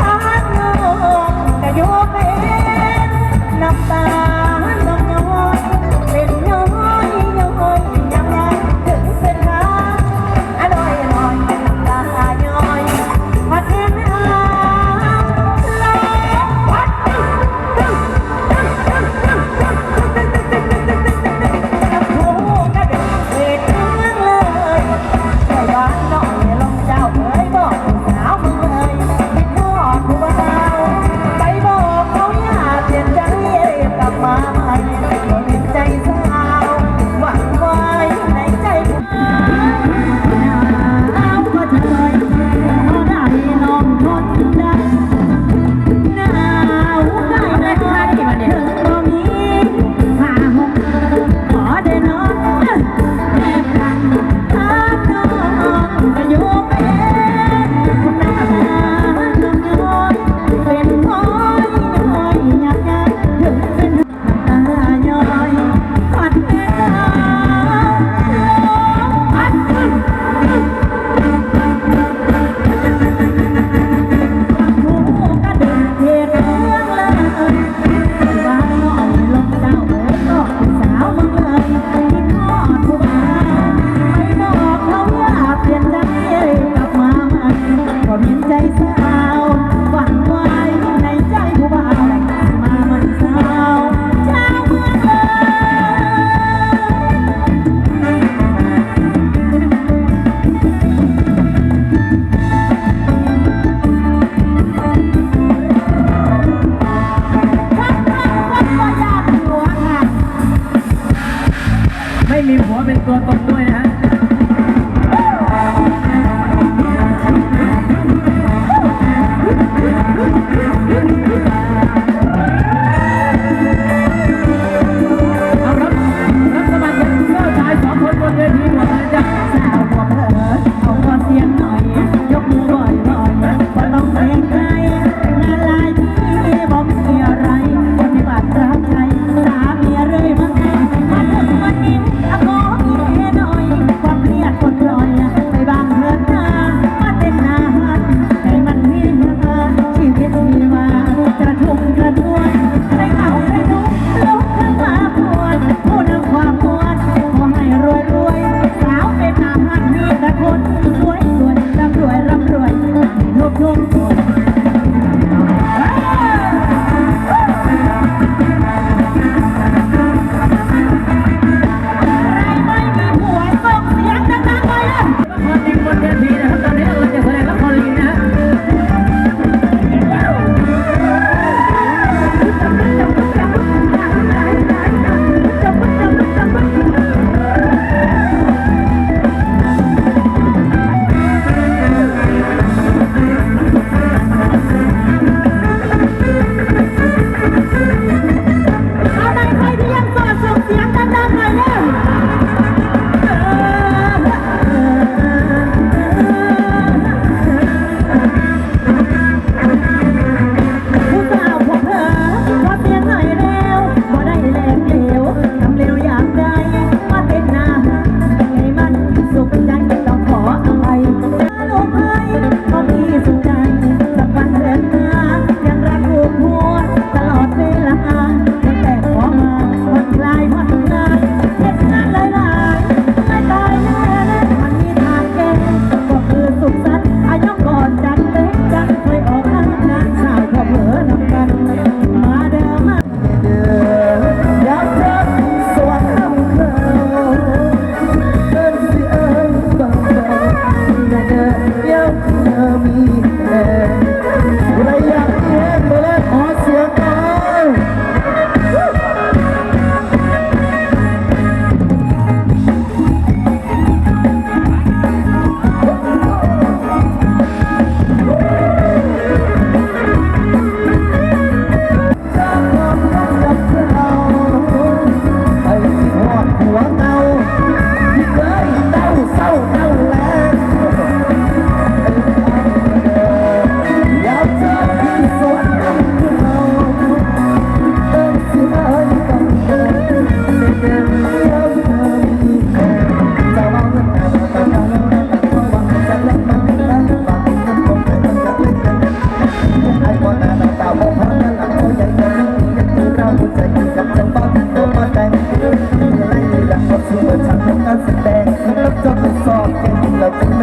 ตาเงงจะโยกเป็นน้ำตา เป็นตัวตนด้วย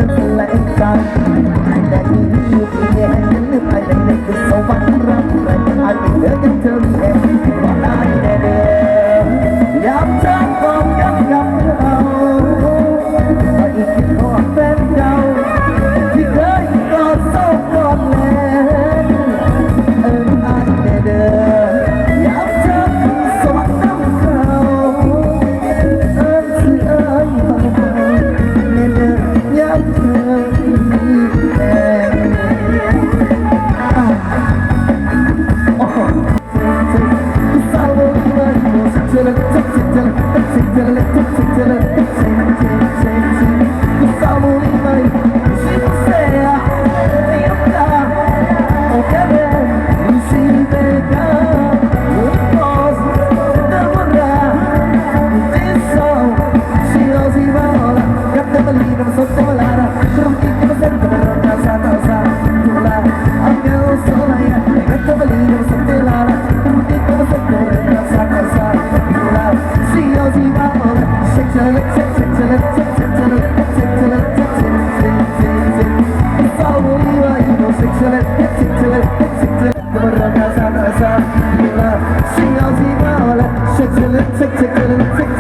นั้นไหลกันแต่ที่นี่ที่แดนนั้นไปไหนไหนก็สวรรค์ tickle it, tickle it, tickle it. Siktirin, siktirin, siktirin Kıvırı kazan özel yıllar Sinyal zima ole Şekilin, tık tıkılın, tık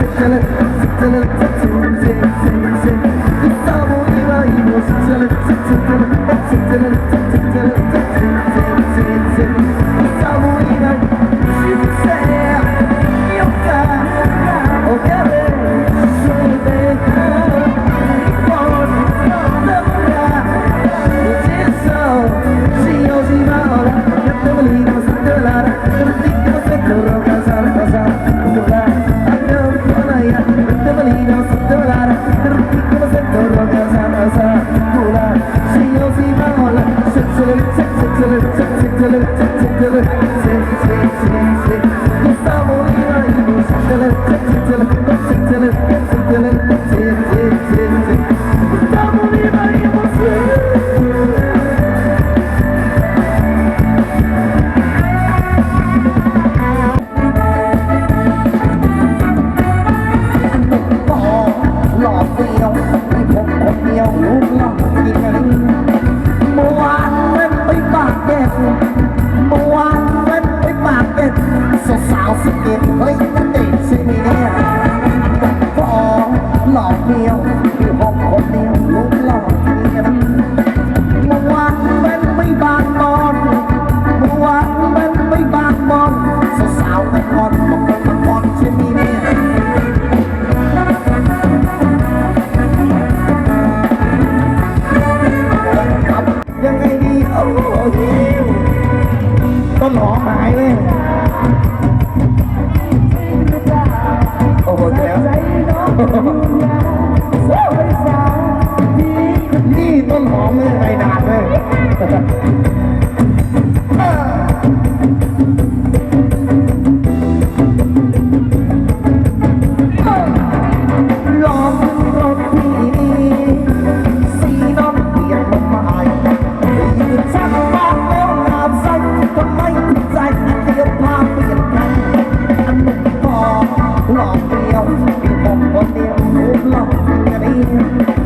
ต้นหอมหายเลยโอ้โหแล้วนี่ต้นหอมเลยไปนานเลย องเดียวมีผมคนเดียวรูปหล่อจริงกร